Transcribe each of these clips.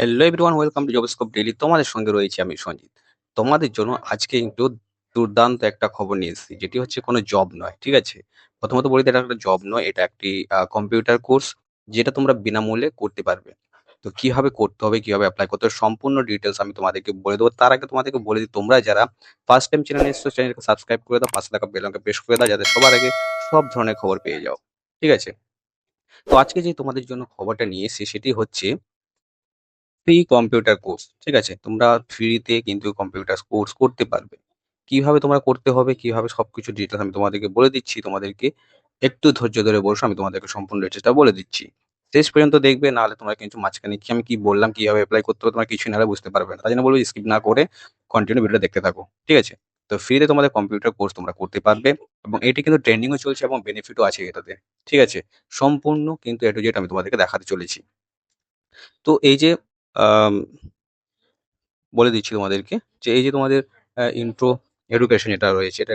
Hello everyone welcome to Jobscope daily তোমাদের সঙ্গে রয়েছে আমি সঞ্জিত। তোমাদের জন্য আজকে একটু দুর্দান্ত একটা খবর নিয়ে এসেছি, যেটি হচ্ছে কোনো জব নয়, ঠিক আছে? প্রথমত বলি এটা একটা জব নয়, এটা একটি কম্পিউটার কোর্স যেটা তোমরা বিনামূল্যে করতে পারবে। তো কীভাবে করতে হবে, কীভাবে অ্যাপ্লাই করতে হবে, সম্পূর্ণ ডিটেলস আমি তোমাদেরকে বলে দেবো। তার আগে তোমাদেরকে বলে দিই, তোমরা যারা ফার্স্ট টাইম চ্যানেল এসছো চ্যানেলকে সাবস্ক্রাইব করে দাও, পাশে থাকা বেলনকে প্রেস করে দাও, যাতে সবার আগে সব ধরনের খবর পেয়ে যাও, ঠিক আছে? তো আজকে যে তোমাদের জন্য খবরটা নিয়ে এসেছি, সেটি হচ্ছে ফ্রি কম্পিউটার কোর্স ঠিক আছে? তোমরা ফ্রিতে কিন্তু কম্পিউটার কোর্স করতে পারবে। কীভাবে তোমরা করতে হবে, কীভাবে সবকিছু ডিটেলস আমি তোমাদেরকে বলে দিচ্ছি, তোমাদেরকে একটু ধৈর্য ধরে বসো, আমি তোমাদেরকে সম্পূর্ণ ডিটেলসটা বলে দিচ্ছি। শেষ পর্যন্ত দেখবে, নাহলে তোমরা কিন্তু মাঝখানে কি আমি কি বললাম, কীভাবে অ্যাপ্লাই করতে হবে, তোমরা কিছু নাহলে বুঝতে পারবে না। তাই জন্য বলব স্কিপ না করে কন্টিনিউ ভিডিওটা দেখতে থাকো, ঠিক আছে? তো ফ্রিতে তোমাদের কম্পিউটার কোর্স তোমরা করতে পারবে এবং এটি কিন্তু ট্রেন্ডিংও চলছে এবং বেনিফিটও আছে এটাতে, ঠিক আছে? সম্পূর্ণ কিন্তু এটু যেটা আমি তোমাদেরকে দেখাতে চলেছি। তো এই যে বলে দিচ্ছি তোমাদেরকে যে এই যে তোমাদের ইন্ট্রো এডুকেশন এটা রয়েছে, এটা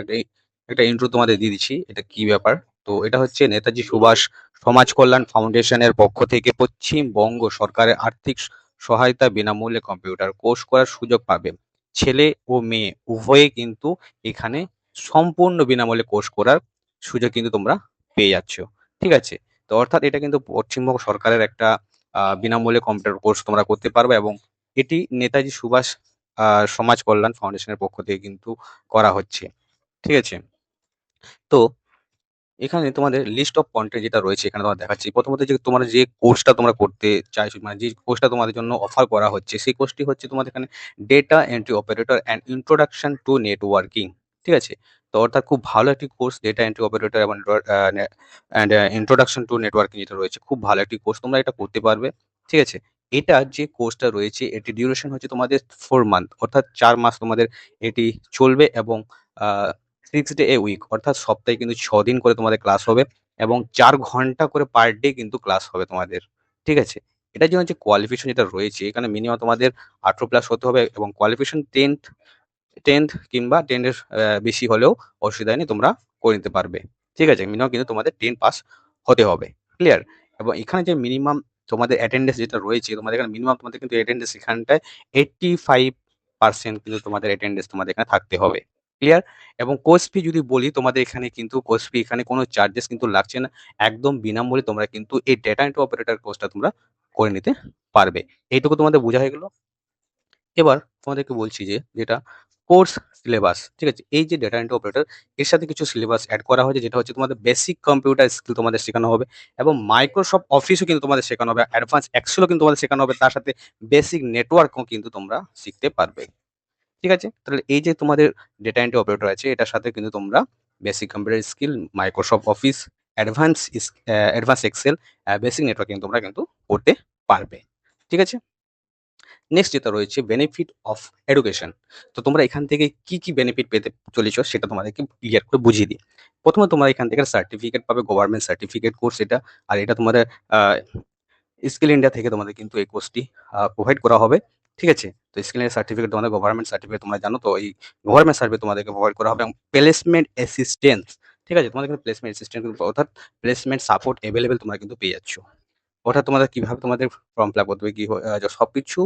একটা ইন্ট্রো তোমাদের দিয়ে দিচ্ছি, এটা কি ব্যাপার? তো এটা হচ্ছে নেতাজি সুভাষ সমাজ কল্যাণ ফাউন্ডেশনের পক্ষ থেকে পশ্চিমবঙ্গ সরকারের আর্থিক সহায়তা বিনামূল্যে কম্পিউটার কোর্স করার সুযোগ পাবে। ছেলে ও মেয়ে উভয়ে কিন্তু এখানে সম্পূর্ণ বিনামূল্যে কোর্স করার সুযোগ কিন্তু তোমরা পেয়ে যাচ্ছ। ঠিক আছে? তো অর্থাৎ এটা কিন্তু পশ্চিমবঙ্গ সরকারের একটা বিনামূল্যে কম্পিউটার কোর্স তোমরা করতে পারবে এবং এটি নেতাজি সুভাষ সমাজ কল্যাণ ফাউন্ডেশনের পক্ষ থেকে কিন্তু করা হচ্ছে। ঠিক আছে? তো এখানে তোমাদের লিস্ট অফ কন্টেন্ট যেটা রয়েছে এখানে তোমার দেখাচ্ছি। প্রথমত যে তোমার যে কোর্সটা তোমরা করতে চাইছো মানে যে কোর্সটা তোমাদের জন্য অফার করা হচ্ছে, সেই কোর্সটি হচ্ছে তোমাদের এখানে data entry operator and introduction to networking ঠিক আছে? তো অর্থাৎ খুব ভালো একটি কোর্স ডেটা এন্ট্রি অপারেটর এবং অ্যান্ড ইন্ট্রোডাকশন টু নেটওয়ার্কিং যেটা রয়েছে। খুব ভালো একটি কোর্স তোমরা এটা করতে পারবে। ঠিক আছে? এটা যে কোর্সটা রয়েছে, এটি ডিউরেশন হচ্ছে তোমাদের ফোর মান্থ অর্থাৎ চার মাস তোমাদের এটি চলবে এবং সিক্স ডে এ উইক অর্থাৎ সপ্তাহে কিন্তু ছ দিন করে তোমাদের ক্লাস হবে এবং চার ঘণ্টা করে পার ডে কিন্তু ক্লাস হবে তোমাদের। ঠিক আছে? এটার জন্য যে কোয়ালিফিকেশন যেটা রয়েছে, এখানে মিনিমাম তোমাদের আঠেরো প্লাস হতে হবে এবং কোয়ালিফিকেশন টেন্থ টেন্থ কিংবা টেনের বেশি হলেও অসুবিধা নেই, তোমরা করে নিতে পারবে। ঠিক আছে মিনিমাম কিন্তু তোমাদের টেন পাস হতে হবে। ক্লিয়ার এবং এখানে যে মিনিমাম তোমাদের অ্যাটেন্ডেন্স যেটা রয়েছে, তোমাদের এখানে মিনিমাম তোমাদের কিন্তু অ্যাটেন্ডেন্স এখানটায় এইটটি ফাইভ পার্সেন্ট কিন্তু তোমাদের অ্যাটেন্ডেন্স তোমাদের এখানে থাকতে হবে। ক্লিয়ার এবং কোর্স ফি যদি বলি, তোমাদের এখানে কিন্তু কোর্স ফি এখানে কোনো চার্জেস কিন্তু লাগছে না। একদম বিনামূল্যে তোমরা কিন্তু এই ডেটা এন্ট্রি অপারেটর কোর্সটা তোমরা করে নিতে পারবে। এইটুকু তোমাদের বোঝা হয়ে গেল। এবার তোমাদেরকে বলছি যে, যেটা কোর্স সিলেবাস, ঠিক আছে? এই যে ডেটা এন্ট্রি অপারেটর এর সাথে কিছু সিলেবাস অ্যাড করা হয়েছে, যেটা হচ্ছে তোমাদের বেসিক কম্পিউটার স্কিল তোমাদের শেখানো হবে এবং মাইক্রোসফট অফিসও কিন্তু তোমাদের শেখানো হবে অ্যাডভান্স এক্সেলও কিন্তু তোমাদের শেখানো হবে, তার সাথে বেসিক নেটওয়ার্কও কিন্তু তোমরা শিখতে পারবে, ঠিক আছে? তাহলে এই যে তোমাদের ডেটা এন্ট্রি অপারেটর আছে, এটার সাথে কিন্তু তোমরা basic computer skill Microsoft Office advance advance Excel basic networking তোমরা কিন্তু করতে পারবে, ঠিক আছে? নেক্সট যেটা রয়েছে বেনিফিট অফ এডুকেশন তো তোমরা এখান থেকে কি কি বেনিফিট পেতে চলেছো সেটা তোমাদেরকে ক্লিয়ার করে বুঝিয়ে দিই। প্রথমে তোমরা এখান থেকে সার্টিফিকেট পাবে গভর্নমেন্ট সার্টিফিকেট কোর্স এটা। আর এটা তোমাদের স্কিল ইন্ডিয়া থেকে তোমাদের কিন্তু এই কোর্সটি প্রোভাইড করা হবে। ঠিক আছে? তো স্কিল ইন্ডিয়া সার্টিফিকেট তোমাদের গভর্নমেন্ট সার্টিফিকেট তোমরা জানো, তো এই গভর্নমেন্ট সার্টিফিকেট তোমাদেরকে প্রোভাইড করা হবে। এবং প্লেসমেন্ট অ্যাসিস্ট্যান্স ঠিক আছে? তোমাদের কিন্তু প্লেসমেন্ট অ্যাসিস্ট্যান্ট অর্থাৎ প্লেসমেন্ট সাপোর্ট অ্যাভেলেবেল তোমরা কিন্তু পেয়ে যাচ্ছ। অর্থাৎ তোমাদের কীভাবে তোমাদের ফর্ম ফিল আপ করতে হবে, কি সব কিছু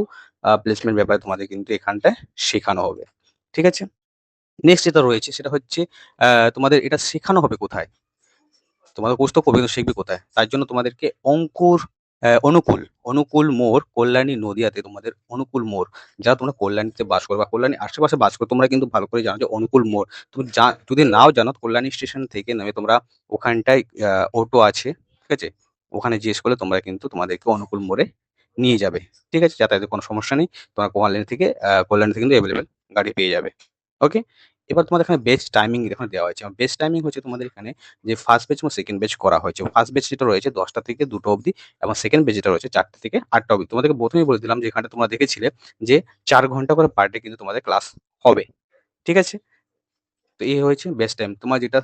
প্লেসমেন্ট ব্যাপারে তোমাদের কিন্তু এখানটায় শেখানো হবে, ঠিক আছে? নেক্সট যেটা রয়েছে সেটা হচ্ছে তোমাদের এটা শেখানো হবে কোথায়? তোমাদের কোর্স তো করবে কিন্তু শিখবে কোথায়? তার জন্য তোমাদেরকে অঙ্কুর অনুকূল অনুকূল মোড়, কল্যাণী নদিয়াতে তোমাদের অনুকূল মোড়, যারা তোমরা কল্যাণীতে বাস করো বা কল্যাণী আশেপাশে বাস করো তোমরা কিন্তু ভালো করে জানো যে অনুকূল মোড়, তুমি যা- যদি নাও জানো, কল্যাণী স্টেশন থেকে নেমে তোমরা ওখানটায় অটো আছে, ঠিক আছে? ওখানে জিজ্ঞেস করলে তোমরা কিন্তু তোমাদেরকে অনুকূল মোড়ে নিয়ে যাবে। ঠিক আছে? যাতায়াতের কোনো সমস্যা নেই। তোমরা কল্যাণী থেকে কল্যাণী থেকে কিন্তু অ্যাভেলেবেল গাড়ি পেয়ে যাবে। ওকে এবার তোমাদের এখানে বেস্ট টাইমিং এখানে দেওয়া হয়েছে। বেস্ট টাইমিং হচ্ছে তোমাদের এখানে যে ফার্স্ট বেচ এবং সেকেন্ড বেচ করা হয়েছে। ফার্স্ট বেচ যেটা রয়েছে দশটা থেকে দুটো অবধি এবং সেকেন্ড বেচ যেটা রয়েছে চারটে থেকে আটটা অবধি। তোমাদেরকে প্রথমেই বলে দিলাম যে এখানে তোমরা দেখেছিলে যে চার ঘণ্টা করে পার ডে কিন্তু তোমাদের ক্লাস হবে। ঠিক আছে? তো এই হয়েছে বেস্ট টাইম তোমার যেটা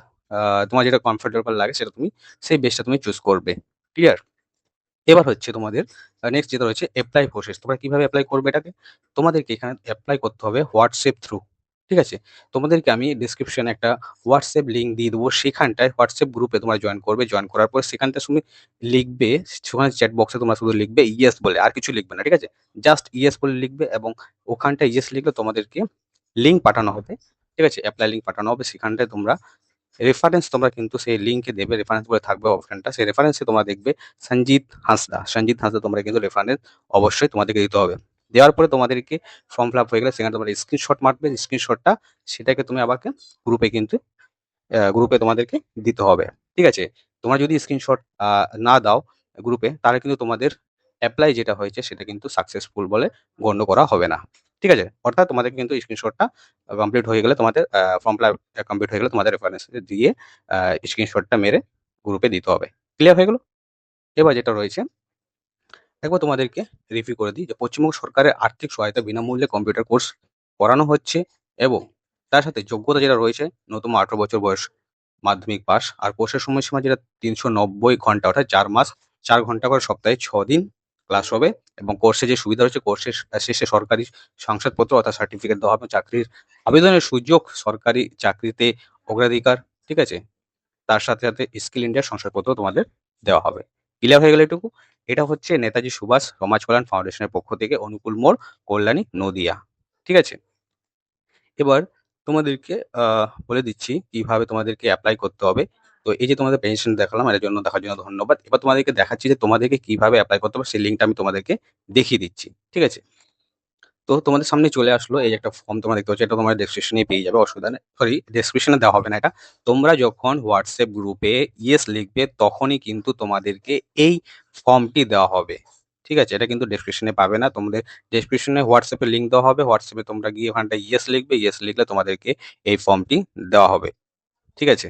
তোমার যেটা কমফোর্টেবল লাগে সেটা তুমি, সেই বেস্টটা তুমি চুজ করবে। ক্লিয়ার এবার হচ্ছে তোমাদের নেক্সট যেটা রয়েছে অ্যাপ্লাই প্রসেস তোমরা কীভাবে অ্যাপ্লাই করবে এটাকে? তোমাদেরকে এখানে অ্যাপ্লাই করতে হবে হোয়াটসঅ্যাপ থ্রু ঠিক আছে? তোমাদেরকে আমি ডিসক্রিপশনে একটা হোয়াটসঅ্যাপ লিঙ্ক দিয়ে দেবো। সেখানটায় হোয়াটসঅ্যাপ গ্রুপে তোমরা জয়েন করবে। জয়েন করার পর সেখানটা তুমি লিখবে, সেখানে চ্যাট বক্সে তোমরা শুধু লিখবে ইয়েস বলে, আর কিছু লিখবে না, ঠিক আছে? জাস্ট ইয়েস বলে লিখবে এবং ওখানটায় ইয়েস লিখলে তোমাদেরকে লিঙ্ক পাঠানো হবে, ঠিক আছে? অ্যাপ্লাই লিঙ্ক পাঠানো হবে। সেখানটায় তোমরা রেফারেন্স তোমরা কিন্তু সেই লিঙ্কে দেবে রেফারেন্স বলে থাকবে অপশনটা সেই রেফারেন্সে তোমরা দেখবে সঞ্জিত হাঁসদা সঞ্জিত হাঁসদা তোমরা কিন্তু রেফারেন্স অবশ্যই তোমাদেরকে দিতে হবে। দেওয়ার পরে তোমাদেরকে ফর্ম ফিল আপ হয়ে গেলে সেখানে তোমরা স্ক্রিনশট মারবে। স্ক্রিনশটটা সেটাকে তুমি আবার গ্রুপে কিন্তু গ্রুপে তোমাদেরকে দিতে হবে। ঠিক আছে? তোমরা যদি স্ক্রিনশট না দাও গ্রুপে তাহলে কিন্তু তোমাদের অ্যাপ্লাই যেটা হয়েছে সেটা কিন্তু সাকসেসফুল বলে গণ্য করা হবে না। ঠিক আছে? অর্থাৎ তোমাদের কিন্তু স্ক্রিনশটটা কমপ্লিট হয়ে গেলে তোমাদের ফর্ম ফিল কমপ্লিট হয়ে গেলে তোমাদের রেফারেন্স দিয়ে স্ক্রিনশটটা মেরে গ্রুপে দিতে হবে। ক্লিয়ার হয়ে গেল? এবার যেটা রয়েছে একবার তোমাদেরকে রিভিউ করে দিই যে পশ্চিমবঙ্গ সরকারের আর্থিক সহায়তা বিনামূল্যে কম্পিউটার কোর্স করানো হচ্ছে এবং তার সাথে যোগ্যতা যেটা রয়েছে, নতুন আঠারো বছর বয়স মাধ্যমিক পাস, আর কোর্সের সময়সীমা যেটা তিনশো নব্বই ঘণ্টা, অর্থাৎ চার মাস, চার ঘণ্টা করে সপ্তাহে ছ দিন ক্লাস হবে এবং কোর্সে যে সুবিধা রয়েছে কোর্সের শেষে সরকারি সংসদপত্র অর্থাৎ সার্টিফিকেট দেওয়া হবে, চাকরির আবেদনের সুযোগ সরকারি চাকরিতে অগ্রাধিকার, ঠিক আছে? তার সাথে সাথে স্কিল ইন্ডিয়ার সংসদপত্র তোমাদের দেওয়া হবে। ক্লিয়ার হয়ে গেলে এটুকু? এটা হচ্ছে নেতাজি সুভাষ সমাজ কল্যাণ ফাউন্ডেশনের পক্ষ থেকে অনুকূল মোড়, কল্যাণী, নদিয়া, ঠিক আছে? এবার তোমাদেরকে বলে দিচ্ছি কীভাবে তোমাদেরকে অ্যাপ্লাই করতে হবে। তো এই যে তোমাদের পেনশন দেখালাম, এর জন্য দেখার জন্য ধন্যবাদ। এবার তোমাদেরকে দেখাচ্ছি যে তোমাদেরকে কীভাবে অ্যাপ্লাই করতে হবে, সেই লিঙ্কটা আমি তোমাদেরকে দেখিয়ে দিচ্ছি, ঠিক আছে? তো তোমাদের সামনে চলে আসলো এই একটা ফর্ম তোমরা দেখতে পাচ্ছ, এটা তোমার ডেসক্রিপশনে পেয়ে যাবে, অসুবিধা নেই। সরি ডেসক্রিপশনে দেওয়া হবে না এটা। তোমরা যখন হোয়াটসঅ্যাপ গ্রুপে ইয়েস লিখবে, তখনই কিন্তু তোমাদেরকে এই ফর্মটি দেওয়া হবে, ঠিক আছে? এটা কিন্তু ডেসক্রিপশনে পাবে না। তোমাদের ডেসক্রিপশনে হোয়াটসঅ্যাপে লিঙ্ক দেওয়া হবে হোয়াটসঅ্যাপে তোমরা গিয়ে ওখানটা ইয়েস লিখবে ইয়েস লিখলে তোমাদেরকে এই ফর্মটি দেওয়া হবে, ঠিক আছে?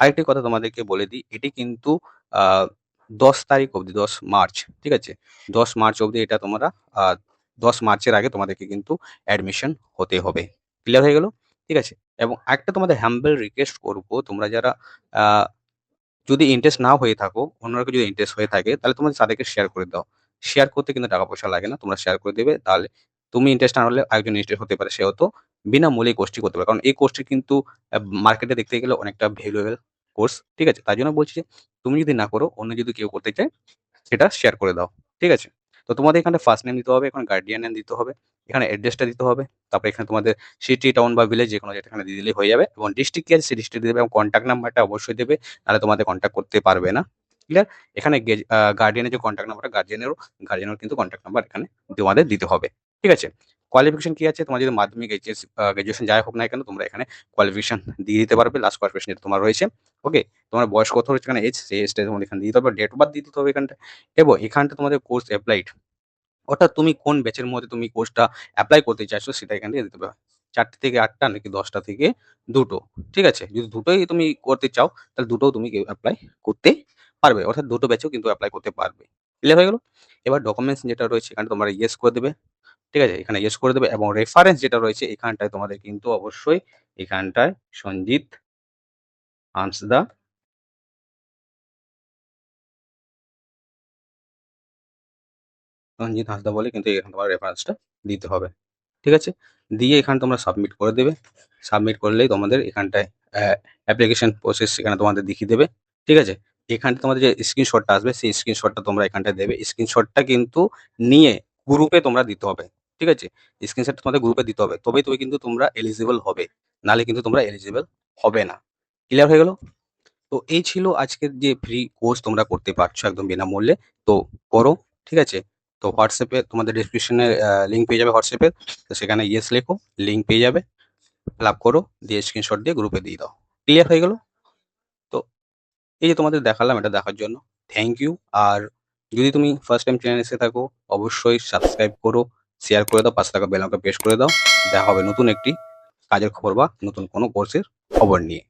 আরেকটি কথা তোমাদেরকে বলে দিই, এটি কিন্তু দশ তারিখ অবধি, দশ মার্চ, ঠিক আছে? দশ মার্চ অবধি এটা তোমরা দশ মার্চের আগে তোমাদেরকে কিন্তু অ্যাডমিশন হতে হবে। ক্লিয়ার হয়ে গেল? ঠিক আছে? এবং একটা তোমাদের হ্যাম্বেল রিকোয়েস্ট করব, তোমরা যারা যদি ইন্টারেস্ট না হয়ে থাকো, অন্যরা যদি ইন্টারেস্ট হয়ে থাকে, তাহলে তোমাদের তাদেরকে শেয়ার করে দাও। শেয়ার করতে কিন্তু টাকা পয়সা লাগে না, তোমরা শেয়ার করে দেবে, তাহলে তুমি ইন্টারেস্ট না হলে একজন ইন্টারেস্ট হতে পারে, সেও তো বিনামূল্যে কোর্সটি করতে পারে। কারণ এই কোর্সটি কিন্তু মার্কেটে দেখতে গেলে অনেকটা ভ্যালুয়েবল কোর্স ঠিক আছে? তাই জন্য বলছি যে, তুমি যদি না করো, অন্য যদি কেউ করতে চায়, সেটা শেয়ার করে দাও, ঠিক আছে? তো তোমাদের এখানে ফার্স্ট নেম দিতে হবে, এখানে গার্ডিয়ান নেম দিতে হবে, এখানে অ্যাড্রেসটা দিতে হবে, তারপরে এখানে তোমাদের সিটি টাউন বা ভিলেজ যে কোনো যেটা এখানে দিয়ে দিলেই হয়ে যাবে এবং ডিস্ট্রিক্ট কি আছে, সেই ডিস্ট্রিক্ট দেবে এবং কন্ট্যাক্ট নাম্বারটা অবশ্যই দেবে, নাহলে তোমাদের কন্ট্যাক্ট করতে পারবে না ক্লিয়ার এখানে গার্ডিয়ানের যে কন্ট্যাক্ট নাম্বারটা গার্জিয়ানেরও গার্জিয়ানের কিন্তু কন্ট্যাক্ট নাম্বার এখানে তোমাদের দিতে হবে। ঠিক আছে? কোয়ালিফিকেশন কি আছে? তোমার যদি মাধ্যমিক এইচএস গ্রাজুয়েশন যাই হোক না কেন, তোমরা এখানে কোয়ালিফিকেশন দিয়ে দিতে পারবে। লাস্ট কোয়ালিফিকেশন যেটা তোমার রয়েছে। ওকে তোমার বয়স কত হচ্ছে এখানে? এজ সেই এজটা তোমাদের এখানে দিতে হবে ডেট অফ বার্থ দিতে হবে এখানটা। এবং এখানটা তোমাদের কোর্স অ্যাপ্লাইড অর্থাৎ তুমি কোন ব্যাচের মধ্যে তুমি কোর্সটা অ্যাপ্লাই করতে চাইছো, সেটা এখান দিতে পারবে। চারটে থেকে আটটা নাকি দশটা থেকে দুটো। ঠিক আছে? যদি দুটোই তুমি করতে চাও, তাহলে দুটোও তুমি অ্যাপ্লাই করতে পারবে। অর্থাৎ দুটো ব্যাচেও কিন্তু অ্যাপ্লাই করতে পারবে। ক্লিয়ার হয়ে গেল? এবার ডকুমেন্টস যেটা রয়েছে, এখানে তোমরা ইয়েস করে দেবে। ঠিক আছে? এখানে ইয়েস করে দেবে এবং রেফারেন্স যেটা রয়েছে এখানটায় তোমাদের কিন্তু অবশ্যই এখানটায় সঞ্জিত হাঁসদা রঞ্জিত হাঁসদা বলে কিন্তু এখানে তোমার রেফারেন্সটা দিতে হবে। ঠিক আছে? দিয়ে এখানে তোমরা সাবমিট করে দেবে। সাবমিট করলেই তোমাদের এখানটায় অ্যাপ্লিকেশন প্রসেস এখানে তোমাদের দেখিয়ে দেবে। ঠিক আছে? এখানে তোমাদের যে স্ক্রিনশটটা আসবে, সেই স্ক্রিনশটটা তোমরা এখানটায় দেবে। স্ক্রিনশটটা কিন্তু নিয়ে গ্রুপে তোমরা দিতে হবে। ঠিক আছে? স্ক্রিনশট তোমাদের গ্রুপে দিতে হবে। তবেই তুমি কিন্তু তোমরা এলিজিবল হবে। নালে কিন্তু তোমরা এলিজিবল হবে না। ক্লিয়ার হয়ে গেল? তো এই ছিল আজকের যে ফ্রি কোর্স তোমরা করতে পারছ একদম বিনামূল্যে। তো করো, ঠিক আছে? তো হোয়াটসঅ্যাপে তোমাদের ডিসক্রিপশনে লিঙ্ক পেয়ে যাবে হোয়াটসঅ্যাপের তো সেখানে ইয়েস লেখো লিঙ্ক পেয়ে যাবে। ফিল করো, দিয়ে স্ক্রিনশট দিয়ে গ্রুপে দিয়ে দাও। ক্লিয়ার হয়ে গেল? তো এই যে তোমাদের দেখালাম, এটা দেখার জন্য। থ্যাংক ইউ আর যদি তুমি ফার্স্ট টাইম চ্যানেল এসে থাকো, অবশ্যই সাবস্ক্রাইব করো। শেয়ার করে দাও পাঁচ টাকা বেলাকে প্রেস করে দাও। দেখা হবে নতুন একটি কাজের খবর বা নতুন কোনো কোর্সের খবর নিয়ে।